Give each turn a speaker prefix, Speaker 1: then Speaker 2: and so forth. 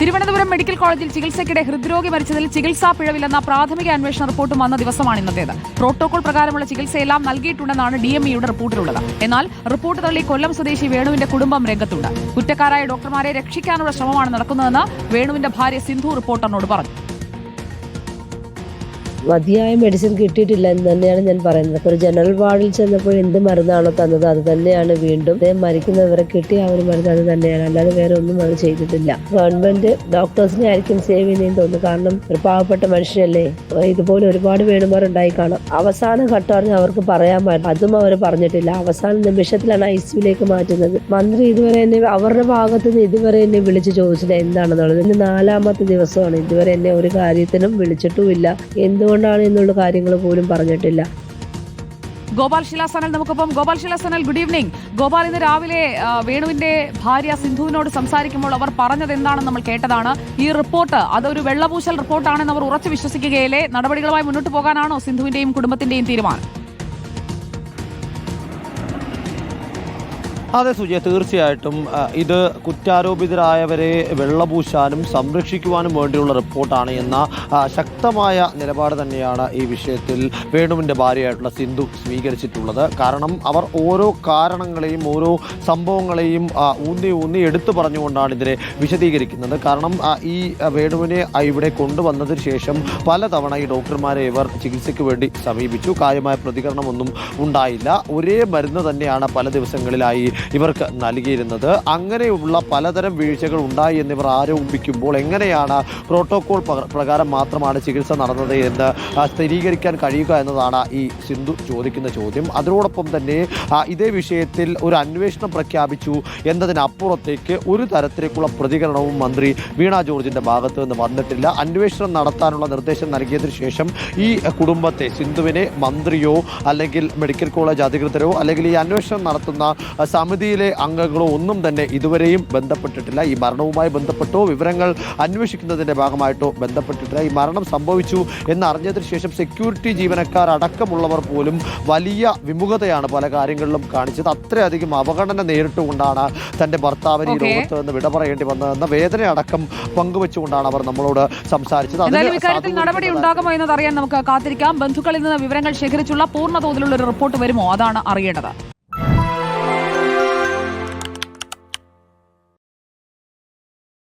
Speaker 1: Thiruvananthapuram medical കോളേജിൽ ചികിത്സയ്ക്കിടെ ഹൃദ്രോഗി മരിച്ചതിൽ ചികിത്സാ പിഴവില്ലെന്ന പ്രാഥമിക അന്വേഷണ റിപ്പോർട്ട് വന്ന ദിവസമാണ് ഇന്നത്തേത്. പ്രോട്ടോകോൾ പ്രകാരമുള്ള ചികിത്സയെല്ലാം നൽകിയിട്ടുണ്ടെന്നാണ് ഡി എം ഇയുടെ റിപ്പോർട്ടിലുള്ളത്. എന്നാൽ റിപ്പോർട്ട് തള്ളി കൊല്ലം സ്വദേശി വേണുവിന്റെ കുടുംബം രംഗത്തുണ്ട്. കുറ്റക്കാരായ ഡോക്ടർമാരെ രക്ഷിക്കാനുള്ള ശ്രമമാണ് നടക്കുന്നതെന്ന് വേണുവിന്റെ ഭാര്യ സിന്ധു റിപ്പോർട്ടറിനോട് പറഞ്ഞു.
Speaker 2: മതിയായ മെഡിസിൻ കിട്ടിയിട്ടില്ല എന്ന് തന്നെയാണ് ഞാൻ പറയുന്നത്. ഒരു ജനറൽ വാർഡിൽ ചെന്നപ്പോൾ എന്ത് മരുന്നാണോ തന്നത് അത് തന്നെയാണ് വീണ്ടും മരിക്കുന്നവരെ കിട്ടിയ ആ ഒരു മരുന്ന് അത് തന്നെയാണ്. അല്ലാതെ വേറെ ഒന്നും അവർ ചെയ്തിട്ടില്ല. ഗവൺമെന്റ് ഡോക്ടേഴ്സിനെ ആയിരിക്കും സേവ് ചെയ്യുന്നതെന്ന് തോന്നുന്നു. കാരണം ഒരു പാവപ്പെട്ട മനുഷ്യനല്ലേ? ഇതുപോലെ ഒരുപാട് വേണുമാർ ഉണ്ടായി കാണാം. അവസാന ഘട്ടം അവർക്ക് പറയാമായിരുന്നു അതും അവർ പറഞ്ഞിട്ടില്ല. അവസാന നിമിഷത്തിലാണ് ഐ സിയിലേക്ക് മാറ്റുന്നത്. മന്ത്രി ഇതുവരെ എന്നെ അവരുടെ ഭാഗത്ത് നിന്ന് ഇതുവരെ എന്നെ വിളിച്ച് ചോദിച്ചില്ല എന്താണെന്നുള്ളത്. ഇന്ന് നാലാമത്തെ ദിവസമാണ്. ഇതുവരെ എന്നെ ഒരു കാര്യത്തിനും വിളിച്ചിട്ടുമില്ല. എന്തുകൊണ്ടാണ് എന്നുള്ള കാര്യങ്ങൾ പോലും പറഞ്ഞിട്ടില്ല.
Speaker 1: ഗോപാൽ ശിലാസനൽ നമുക്കൊപ്പം. ഗോപാൽ ശിലാസനൽ ഗുഡ് ഈവനിങ് ഗോപാൽ ഇന്ന് രാവിലെ വേണുവിന്റെ ഭാര്യ സിന്ധുവിനോട് സംസാരിക്കുമ്പോൾ അവർ പറഞ്ഞത് എന്താണെന്ന് നമ്മൾ കേട്ടതാണ്. ഈ റിപ്പോർട്ട് അതൊരു വെള്ളപൂശൽ റിപ്പോർട്ടാണെന്ന് അവർ ഉറച്ചു വിശ്വസിക്കുകയില്ലേ? നടപടികളുമായി മുന്നോട്ട് പോകാനാണോ സിന്ധുവിന്റെയും കുടുംബത്തിന്റെയും തീരുമാനം?
Speaker 3: അതെ സുജയ തീർച്ചയായിട്ടും ഇത് കുറ്റാരോപിതരായവരെ വെള്ളപൂശാനും സംരക്ഷിക്കുവാനും വേണ്ടിയുള്ള റിപ്പോർട്ടാണ് എന്ന ശക്തമായ നിലപാട് തന്നെയാണ് ഈ വിഷയത്തിൽ വേണുവിന്റെ ഭാര്യയായിട്ടുള്ള സിന്ധു സ്വീകരിച്ചിട്ടുള്ളത്. കാരണം അവർ ഓരോ കാരണങ്ങളെയും ഓരോ സംഭവങ്ങളെയും ഊന്നി ഊന്നി എടുത്തു പറഞ്ഞുകൊണ്ടാണ് ഇതിനെ വിശദീകരിക്കുന്നത്. കാരണം ഈ വേണുവിനെ ഇവിടെ കൊണ്ടുവന്നതിന് ശേഷം പലതവണ ഈ ഡോക്ടർമാരെ ഇവർ ചികിത്സയ്ക്ക് വേണ്ടി സമീപിച്ചു. കാര്യമായ പ്രതികരണമൊന്നും ഉണ്ടായില്ല. ഒരേ മരുന്ന് തന്നെയാണ് പല ദിവസങ്ങളിലായി ഇവർക്ക് നൽകിയിരുന്നത്. അങ്ങനെയുള്ള പലതരം വീഴ്ചകൾ ഉണ്ടായി എന്നിവർ ആരോപിക്കുമ്പോൾ എങ്ങനെയാണ് പ്രോട്ടോകോൾ പ്രകാരം മാത്രമാണ് ചികിത്സ നടന്നത് എന്ന് സ്ഥിരീകരിക്കാൻ കഴിയുക എന്നതാണ് ഈ സിന്ധു ചോദിക്കുന്ന ചോദ്യം. അതിനോടൊപ്പം തന്നെ ഇതേ വിഷയത്തിൽ ഒരു അന്വേഷണം പ്രഖ്യാപിച്ചു എന്നതിനപ്പുറത്തേക്ക് ഒരു തരത്തിലേക്കുള്ള പ്രതികരണവും മന്ത്രി വീണ ജോർജിന്റെ ഭാഗത്തു നിന്ന് വന്നിട്ടില്ല. അന്വേഷണം നടത്താനുള്ള നിർദ്ദേശം നൽകിയതിനു ശേഷം ഈ കുടുംബത്തെ സിന്ധുവിനെ മന്ത്രിയോ അല്ലെങ്കിൽ മെഡിക്കൽ കോളേജ് അധികൃതരോ അല്ലെങ്കിൽ ഈ അന്വേഷണം നടത്തുന്ന സമിതിയിലെ അംഗങ്ങളോ ഒന്നും തന്നെ ഇതുവരെയും ബന്ധപ്പെട്ടിട്ടില്ല. ഈ മരണവുമായി ബന്ധപ്പെട്ടോ വിവരങ്ങൾ അന്വേഷിക്കുന്നതിന്റെ ഭാഗമായിട്ടോ ബന്ധപ്പെട്ടിട്ടില്ല. ഈ മരണം സംഭവിച്ചു എന്ന് അറിഞ്ഞതിന് ശേഷം സെക്യൂരിറ്റി ജീവനക്കാർ അടക്കമുള്ളവർ പോലും വലിയ വിമുഖതയാണ് പല കാര്യങ്ങളിലും കാണിച്ചത്. അത്രയധികം അവഗണന നേരിട്ടുകൊണ്ടാണ് തന്റെ ഭർത്താവിന് ഈ
Speaker 1: രോഗത്ത്
Speaker 3: ലോകത്ത് നിന്ന് വിട പറയേണ്ടി വന്നതെന്ന വേദന അടക്കം പങ്കുവെച്ചുകൊണ്ടാണ് അവർ നമ്മളോട് സംസാരിച്ചത്.
Speaker 1: ഇക്കാര്യത്തിൽ നടപടി ഉണ്ടാകുമോ എന്നത് അറിയാൻ നമുക്ക് കാത്തിരിക്കാം. ബന്ധുക്കളിൽ നിന്ന് വിവരങ്ങൾ ശേഖരിച്ചുള്ള പൂർണ തോതിലുള്ള ഒരു റിപ്പോർട്ട് വരുമോ? അതാണ് അറിയേണ്ടത്.